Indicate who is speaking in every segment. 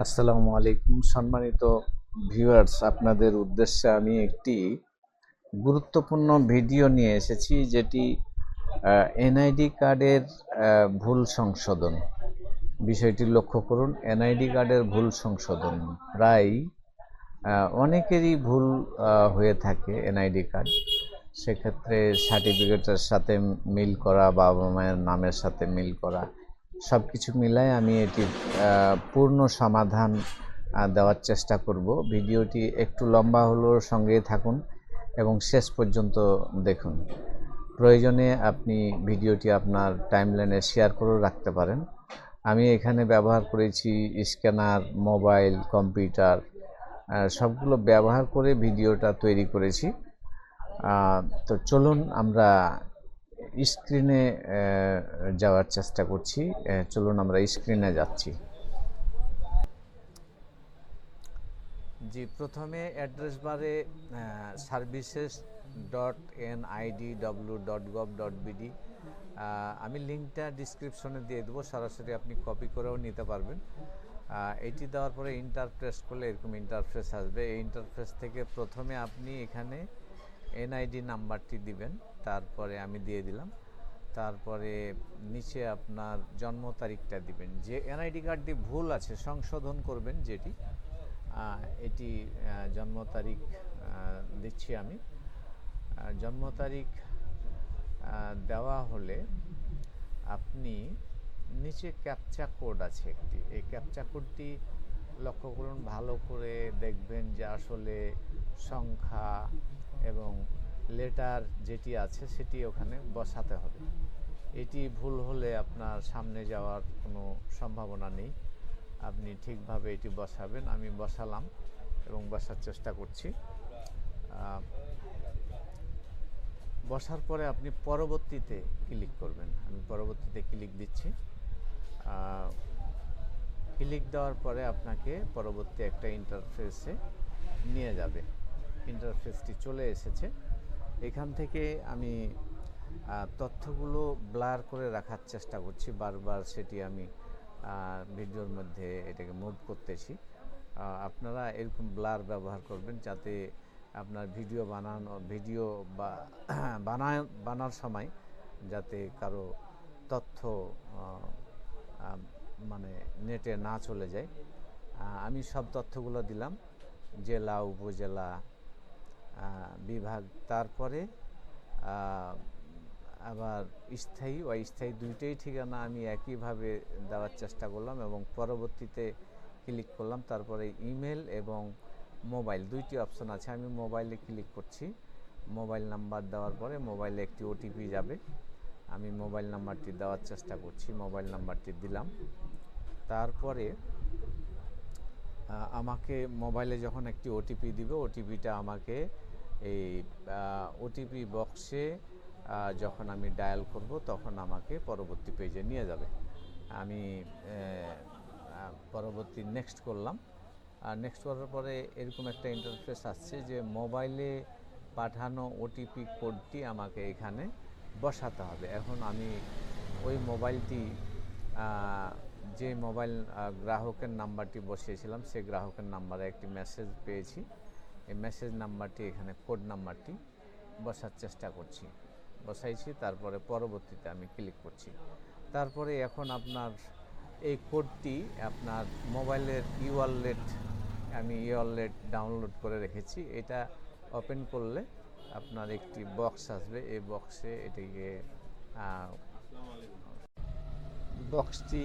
Speaker 1: আসসালামু আলাইকুম। সম্মানিত ভিউয়ার্স আপনাদের উদ্দেশ্যে আমি একটি গুরুত্বপূর্ণ ভিডিও নিয়ে এসেছি, যেটি এনআইডি কার্ডের ভুল সংশোধন। বিষয়টি লক্ষ্য করুন এনআইডি কার্ডের ভুল সংশোধন প্রায় অনেকেরই ভুল হয়ে থাকে এনআইডি কার্ড সেক্ষেত্রে সার্টিফিকেটের সাথে মিল করা, বাবা মায়ের নামের সাথে মিল করা সব কিছু মিলাই আমি এটি পূর্ণ সমাধান দেওয়ার চেষ্টা করব। ভিডিওটি একটু লম্বা হলেও সঙ্গে থাকুন এবং শেষ পর্যন্ত দেখুন। প্রয়োজনে আপনি ভিডিওটি আপনার টাইমলাইনে শেয়ার করেও রাখতে পারেন। আমি এখানে ব্যবহার করেছি স্ক্যানার, মোবাইল, কম্পিউটার সবগুলো ব্যবহার করে ভিডিওটা তৈরি করেছি। তো চলুন আমরা স্ক্রিনে যাওয়ার চেষ্টা করছি। চলুন আমরা স্ক্রিনে যাচ্ছি। জি, প্রথমে অ্যাড্রেস বারে services dot N ID W dot gov dot BD আমি লিঙ্কটা ডিসক্রিপশনে দিয়ে দেবো, সরাসরি আপনি কপি করেও নিতে পারবেন। এটি দেওয়ার পরে ইন্টারফেস করলে এরকম ইন্টারফেস আসবে। এই ইন্টারফেস থেকে প্রথমে আপনি এখানে এনআইডি নাম্বারটি দিবেন, তারপরে আমি দিয়ে দিলাম। তারপরে নিচে আপনার জন্ম তারিখটা দিবেন। যে এনআইডি কার্ডটি ভুল আছে, সংশোধন করবেন যেটি। এটি জন্ম তারিখ দিচ্ছি আমি। জন্ম তারিখ দেওয়া হলে আপনি নিচে ক্যাপচা কোড আছে একটি। এই ক্যাপচা কোডটি লক্ষ্য করুন, ভালো করে দেখবেন যে আসলে সংখ্যা এবং লেটার যেটি আছে সেটি ওখানে বসাতে হবে। এটি ভুল হলে আপনার সামনে যাওয়ার কোনো সম্ভাবনা নেই। আপনি ঠিকভাবে এটি বসাবেন, আমি বসালাম এবং বসার চেষ্টা করছি। বসার পরে আপনি পরবর্তীতে ক্লিক করবেন। আমি পরবর্তীতে ক্লিক দিচ্ছি। ক্লিক দেওয়ার পরে আপনাকে পরবর্তী একটা ইন্টারফেসে নিয়ে যাবে। ইন্টারফেসটি চলে এসেছে। এখান থেকে আমি তথ্যগুলো ব্লার করে রাখার চেষ্টা করছি। বারবার সেটি আমি ভিডিওর মধ্যে এটাকে মুভ করতেছি। আপনারা এরকম ব্লার ব্যবহার করবেন যাতে আপনার ভিডিও বানানো, ভিডিও বা, বানায়, বানার সময় যাতে কারও তথ্য মানে নেটে না চলে যায়। আমি সব তথ্যগুলো দিলাম। জেলা, উপজেলা বিভাগ। তারপরে আবার স্থায়ী ও স্থায়ী দুইটাই ঠিকানা আমি একইভাবে দেওয়ার চেষ্টা করলাম এবং পরবর্তীতে ক্লিক করলাম। তারপরে ইমেল এবং মোবাইল দুইটি অপশন আছে। আমি মোবাইলে ক্লিক করছি। মোবাইল নাম্বার দেওয়ার পরে মোবাইলে একটি ওটিপি যাবে। আমি মোবাইল নাম্বারটি দেওয়ার চেষ্টা করছি। মোবাইল নাম্বারটি দিলাম। তারপরে আমাকে মোবাইলে যখন একটি ওটিপি দিবে ওটিপিটা আমাকে এই ওটিপি বক্সে যখন আমি ডায়াল করব, তখন আমাকে পরবর্তী পেজে নিয়ে যাবে। আমি পরবর্তী নেক্সট করলাম। আর নেক্সট করার পরে এরকম একটা ইন্টারফেস আসছে যে, মোবাইলে পাঠানো ওটিপি কোডটি আমাকে এখানে বসাতে হবে। এখন আমি ওই মোবাইলটি যে মোবাইল গ্রাহকের নাম্বারটি বসিয়েছিলাম, সেই গ্রাহকের নাম্বারে একটি মেসেজ পেয়েছি। এই মেসেজ নাম্বারটি এখানে কোড নাম্বারটি বসার চেষ্টা করছি। বসাইছি, তারপরে পরবর্তীতে আমি ক্লিক করছি। তারপরে এখন আপনার এই কোডটি আপনার মোবাইলের ই ওয়ালেট আমি ই ওয়ালেট ডাউনলোড করে রেখেছি। এটা ওপেন করলে আপনার একটি বক্স আসবে। এই বক্সে এটিকে বক্সটি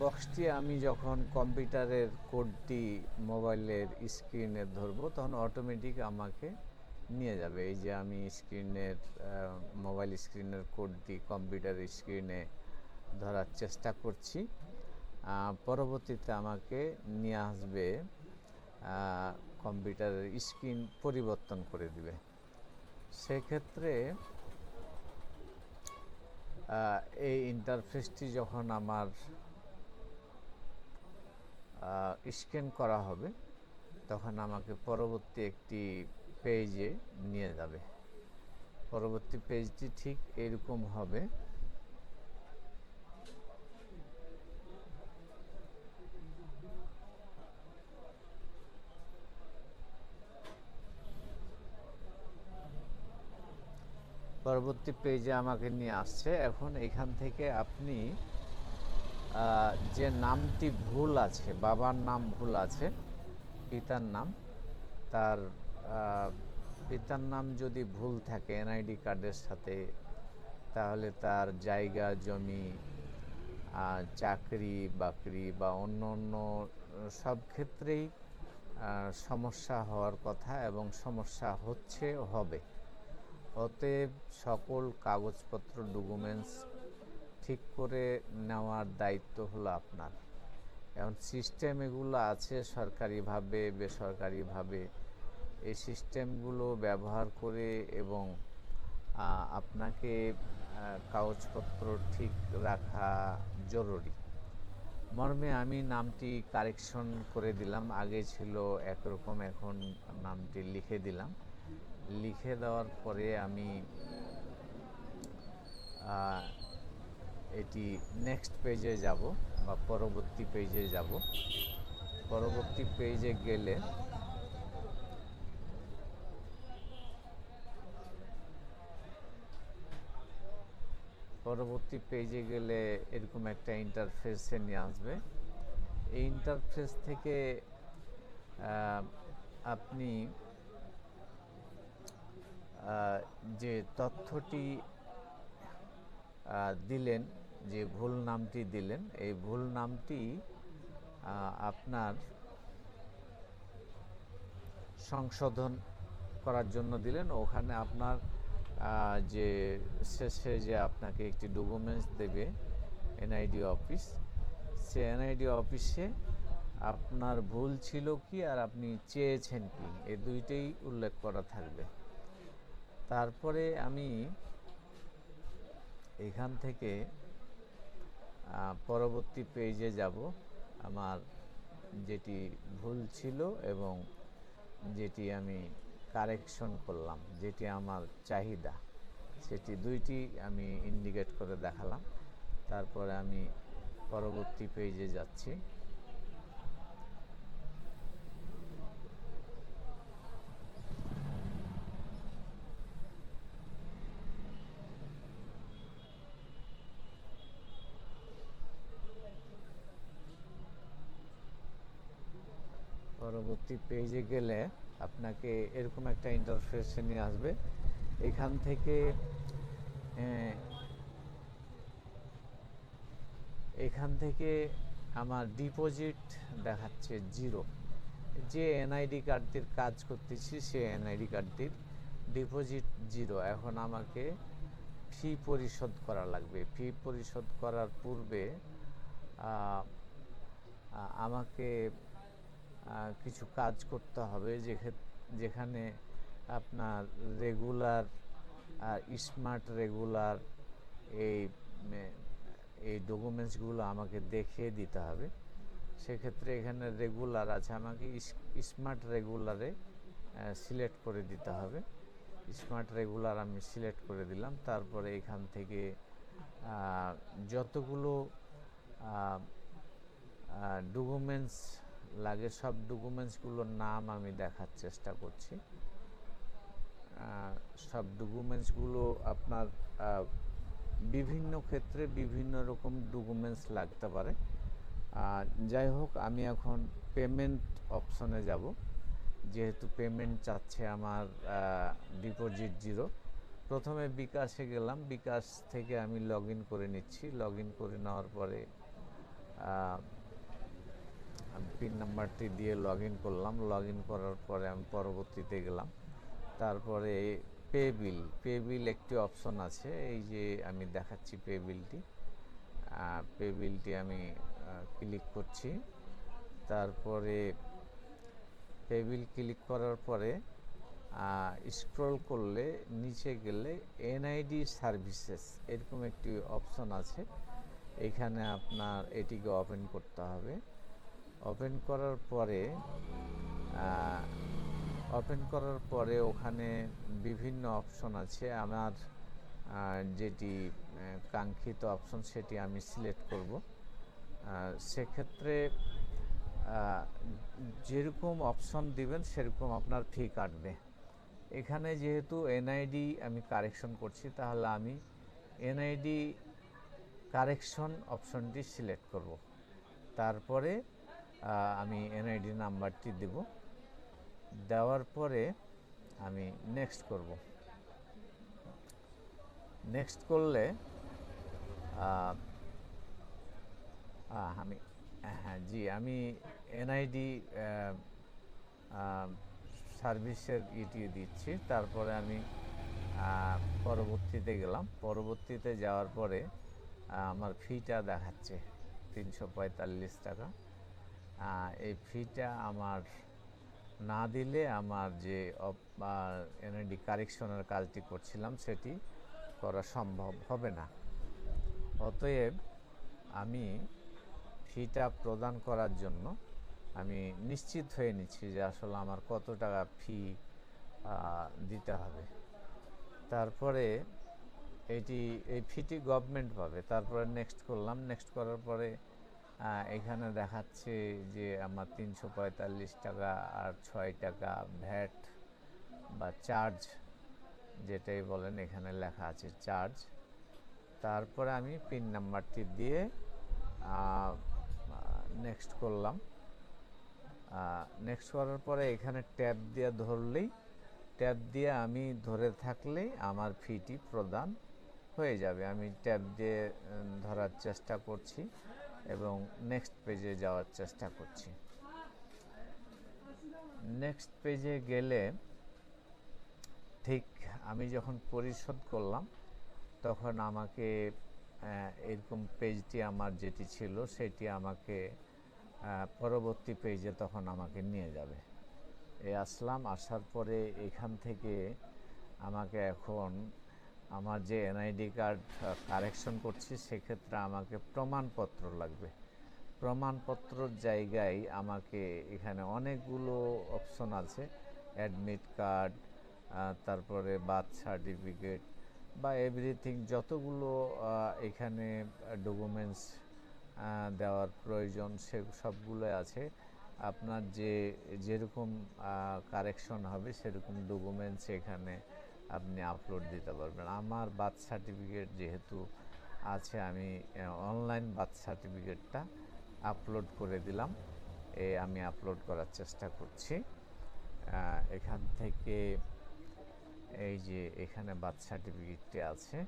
Speaker 1: বক্সটি আমি যখন কম্পিউটারের কোডটি মোবাইলের স্ক্রিনে ধরবো, তখন অটোমেটিক আমাকে নিয়ে যাবে। এই যে আমি স্ক্রিনের মোবাইল স্ক্রিনের কোডটি কম্পিউটার স্ক্রিনে ধরার চেষ্টা করছি। পরবর্তীতে আমাকে নিয়ে আসবে কম্পিউটারের স্ক্রিন পরিবর্তন করে দিবে। সেক্ষেত্রে এই ইন্টারফেসটি যখন আমার স্ক্যান করা হবে, তখন আমাকে পরবর্তী একটি পেজে নিয়ে যাবে। পরবর্তী পেজটি ঠিক এরকম হবে। পরবর্তী পেজে আমাকে নিয়ে আসছে। এখন এখান থেকে আপনি যে নামটি ভুল আছে, বাবার নাম ভুল আছে, পিতার নাম, তার পিতার নাম যদি ভুল থাকে এনআইডি কার্ডের সাথে, তাহলে তার জায়গা, জমি চাকরি, বাকরি বা অন্য অন্য সব ক্ষেত্রেই সমস্যা হওয়ার কথা এবং সমস্যা হচ্ছে, হবে। অতএব সকল কাগজপত্র ডকুমেন্টস ঠিক করে নেওয়ার দায়িত্ব হলো আপনার। এখন সিস্টেম এগুলো আছে সরকারিভাবে, বেসরকারিভাবে। এই সিস্টেমগুলো ব্যবহার করে এবং আপনাকে কাগজপত্র ঠিক রাখা জরুরি। মর্মে আমি নামটি কারেকশন করে দিলাম। আগে ছিল একরকম, এখন নামটি লিখে দিলাম। লিখে দেওয়ার পরে আমি এটি নেক্সট পেজে যাব বা পরবর্তী পেজে যাব। পরবর্তী পেজে গেলে পরবর্তী পেজে গেলে এরকম একটা ইন্টারফেসে নিয়ে আসবে। এই ইন্টারফেস থেকে আপনি যে তথ্যটি দিলেন, যে ভুল নামটি দিলেন, এই ভুল নামটি আপনার সংশোধন করার জন্য দিলেন। ওখানে আপনার যে শেষে যে আপনাকে একটি ডকুমেন্টস দেবে, এনআইডি অফিস, সে এনআইডি অফিসে আপনার ভুল ছিল কি আর আপনি চেয়েছেন কি? এই দুইটাই উল্লেখ করা থাকবে। তারপরে আমি এখান থেকে পরবর্তী পেজে যাব। আমার যেটি ভুল ছিল এবং যেটি আমি কারেকশন করলাম, যেটি আমার চাহিদা, সেটি দুইটি আমি ইন্ডিকেট করে দেখালাম। তারপরে আমি পরবর্তী পেজে যাচ্ছি। পরবর্তী পেজে গেলে আপনাকে এরকম একটা ইন্টারফেসে নিয়ে আসবে। এখান থেকে এখান থেকে আমার ডিপোজিট দেখাচ্ছে জিরো যে এনআইডি কার্ডটির কাজ করতেছি, সে এনআইডি কার্ডটির ডিপোজিট জিরো এখন আমাকে ফি পরিশোধ করা লাগবে। ফি পরিশোধ করার পূর্বে আমাকে কিছু কাজ করতে হবে যেখানে আপনার রেগুলার স্মার্ট রেগুলার এই এই ডকুমেন্টসগুলো আমাকে দেখিয়ে দিতে হবে। সেক্ষেত্রে এখানে রেগুলার আছে, আমাকে স্মার্ট রেগুলারে সিলেক্ট করে দিতে হবে। স্মার্ট রেগুলার আমি সিলেক্ট করে দিলাম, তারপরে এখান থেকে যতগুলো ডকুমেন্টস লাগে সব ডকুমেন্টসগুলোর নাম আমি দেখার চেষ্টা করছি। সব ডকুমেন্টসগুলো আপনার বিভিন্ন ক্ষেত্রে বিভিন্ন রকম ডকুমেন্টস লাগতে পারে। যাই হোক, আমি এখন পেমেন্ট অপশনে যাব। যেহেতু পেমেন্ট চাচ্ছে আমার ডিপোজিট জিরো প্রথমে বিকাশে গেলাম। বিকাশ থেকে আমি লগ করে নিচ্ছি। লগ করে নেওয়ার পরে আমি পিন নাম্বারটি দিয়ে লগ ইন করলাম। লগ ইন করার পরে আমি পরবর্তীতে গেলাম। তারপরে পে বিল পে বিল একটি অপশন আছে। এই যে আমি দেখাচ্ছি পে বিলটি পে বিলটি আমি ক্লিক করছি। তারপরে পে বিল ক্লিক করার পরে স্ক্রল করলে নিচে গেলে এনআইডি সার্ভিসেস এরকম একটি অপশন আছে। এখানে আপনার এটিকে ওপেন করতে হবে। ওপেন করার পরে ওপেন করার পরে ওখানে বিভিন্ন অপশন আছে। আমার যেটি কাঙ্ক্ষিত অপশন সেটি আমি সিলেক্ট করব। সেক্ষেত্রে যেরকম অপশন দিবেন সেরকম আপনার ফি কাটবে। এখানে যেহেতু এনআইডি আমি কারেকশন করছি, তাহলে আমি এনআইডি কারেকশন অপশনটি সিলেক্ট করব। তারপরে আমি এনআইডি নাম্বারটি দেব। দেওয়ার পরে আমি নেক্সট করব। নেক্সট করলে আমি হ্যাঁ জি, আমি এনআইডি সার্ভিসের ইটি দিচ্ছি। তারপরে আমি পরবর্তীতে গেলাম। পরবর্তীতে যাওয়ার পরে আমার ফিটা দেখাচ্ছে। তিনশো পঁয়তাল্লিশ টাকা। এই ফিটা আমার না দিলে আমার যে এনআইডি কারেকশনের কাজটি করছিলাম সেটি করা সম্ভব হবে না। অতএব আমি ফিটা প্রদান করার জন্য আমি নিশ্চিত হয়ে নিচ্ছি যে আসলে আমার কত টাকা ফি দিতে হবে। তারপরে এটি, এই ফিটি গভর্নমেন্ট পাবে। তারপরে নেক্সট করলাম। নেক্সট করার পরে এখানে দেখাচ্ছে যে আমার তিনশো পঁয়তাল্লিশ টাকা আর ছয় টাকা ভ্যাট বা চার্জ, যেটাই বলেন এখানে লেখা আছে চার্জ। তারপরে আমি পিন নাম্বারটি দিয়ে নেক্সট করলাম। নেক্সট করার পরে এখানে ট্যাপ দিয়ে ধরলেই ট্যাপ দিয়ে আমি ধরে থাকলেই আমার ফিটি প্রদান হয়ে যাবে। আমি ট্যাপ দিয়ে ধরার চেষ্টা করছি। এবং নেক্সট পেজে যাওয়ার চেষ্টা করছি। নেক্সট পেজে গেলে ঠিক আমি যখন পরিশোধ করলাম, তখন আমাকে এরকম পেজটি আমার যেটি ছিল, সেটি আমাকে পরবর্তী পেজে তখন আমাকে নিয়ে যাবে। এ আসলাম, আসার পরে এখান থেকে আমাকে এখন আমার যে এনআইডি কার্ড কারেকশন করছি, সেক্ষেত্রে আমাকে প্রমাণপত্র লাগবে। প্রমাণপত্রর জায়গায় আমাকে এখানে অনেকগুলো অপশন আছে। অ্যাডমিট কার্ড তারপরে বার্থ সার্টিফিকেট বা এভরিথিং যতগুলো এখানে ডকুমেন্টস দেওয়ার প্রয়োজন, সে সবগুলো আছে। আপনার যে, যেরকম কারেকশন হবে, সেরকম ডকুমেন্টস এখানে আপনি আপলোড দিতে পারবেন। আমার বার্থ সার্টিফিকেট যেহেতু আছে, আমি অনলাইন বার্থ সার্টিফিকেটটা আপলোড করে দিলাম। এ, আমি আপলোড করার চেষ্টা করছি। এখান থেকে এই যে এখানে বার্থ সার্টিফিকেটটি আছে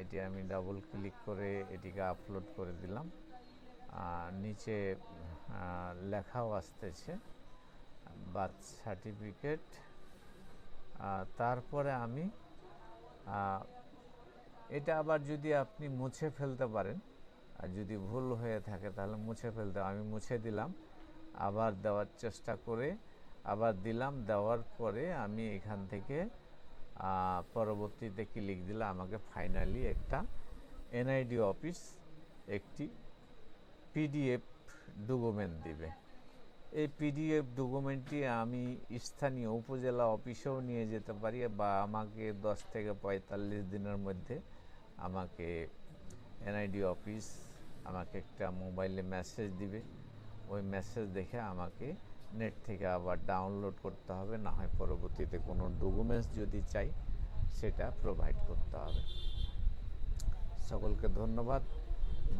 Speaker 1: এটি আমি ডাবল ক্লিক করে এটিকে আপলোড করে দিলাম। নিচে লেখাও আসতেছে, বার্থ সার্টিফিকেট তারপরে আমি এটা আবার যদি আপনি মুছে ফেলতে পারেন, আর যদি ভুল হয়ে থাকে তাহলে মুছে ফেলতে আমি মুছে দিলাম, আবার দেওয়ার চেষ্টা করে, আবার দিলাম, দেওয়ার পরে আমি এখান থেকে পরবর্তীতে ক্লিক দিলে? আমাকে ফাইনালি একটা এনআইডি অফিস একটি পিডিএফ ডকুমেন্ট দিবে। এই পিডিএফ ডকুমেন্টটি আমি স্থানীয় উপজেলা অফিসেও নিয়ে যেতে পারি বা আমাকে দশ থেকে পঁয়তাল্লিশ দিনের মধ্যে আমাকে এনআইডি অফিস আমাকে একটা মোবাইলে মেসেজ দিবে। ওই মেসেজ দেখে আমাকে নেট থেকে আবার ডাউনলোড করতে হবে, না হয় পরবর্তীতে কোনো ডকুমেন্টস যদি চাই সেটা প্রোভাইড করতে হবে। সকলকে ধন্যবাদ।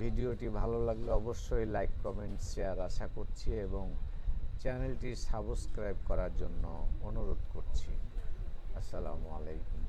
Speaker 1: ভিডিওটি ভালো লাগলে অবশ্যই লাইক কমেন্ট শেয়ার আশা করছি এবং চ্যানেলটি সাবস্ক্রাইব করার জন্য অনুরোধ করছি। আসসালামু আলাইকুম।